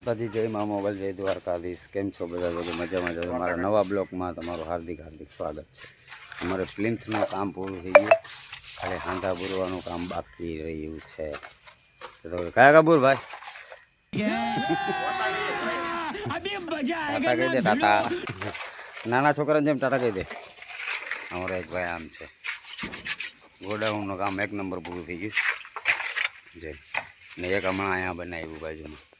માતાજી જય મા મોબાઈલ જય દ્વારકાધીશ. કેમ છો બધા? બધું મજામાં છો મારા નવા બ્લોકમાં તમારું હાર્દિક હાર્દિક સ્વાગત છે. અમારે પ્લિન્થનું કામ પૂરું થઈ ગયું. ખાલી હાંધા પૂરવાનું કામ બાકી રહ્યું છે. તો કયા કબૂર ભાઈ? ટાટા કહી દે ટાટા. નાના છોકરાને જેમ ટાટા કહી દે. અમારો એક ભાઈ આમ છે. ગોડાઉનનું કામ એક નંબર પૂરું થઈ ગયું. જય. ને એક હમણાં અહીંયા બનાવ્યું બાજુમાં.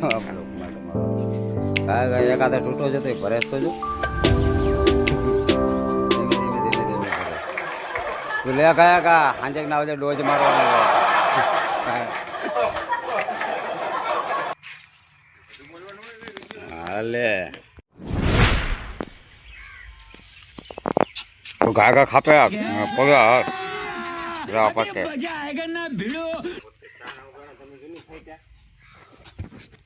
છો આ બ્લોગમાં તમારો કાંઈ કાંઈ એકાદે તૂટો જતો એ ભરે તો જો ધીમે ધીમે ધીમે ધીમે ભરે તું લે કયા કા ખાપે પગા ના ભીડો.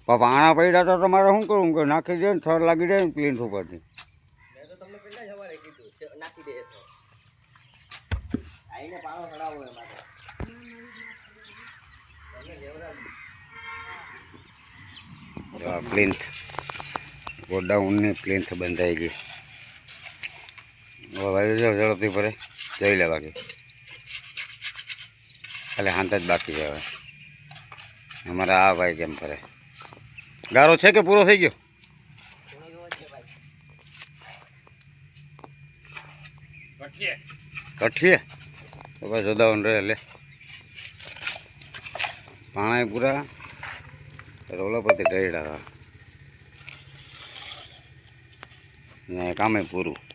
પણ પાણા પડ્યા તો તમારે શું કરવું કે નાખી દે ને થર લાગી જાય ને પ્લેન ઉપરથી પ્લિન્થ ગોડાઉનની પ્લિન્થ બંધાઈ ગઈ હવે ભાઈ જો ઝડપથી ભરે જોઈ લે બાકી ખાલી હાંત જ બાકી છે હવે અમારા આ ભાઈ કેમ ફરે ગારો છે કે પૂરો થઈ ગયો? કઠીએ તો ભાઈ જોદાવન રહે લે. પાણા પૂરા. રોલા પરથી ને કામે પૂરું.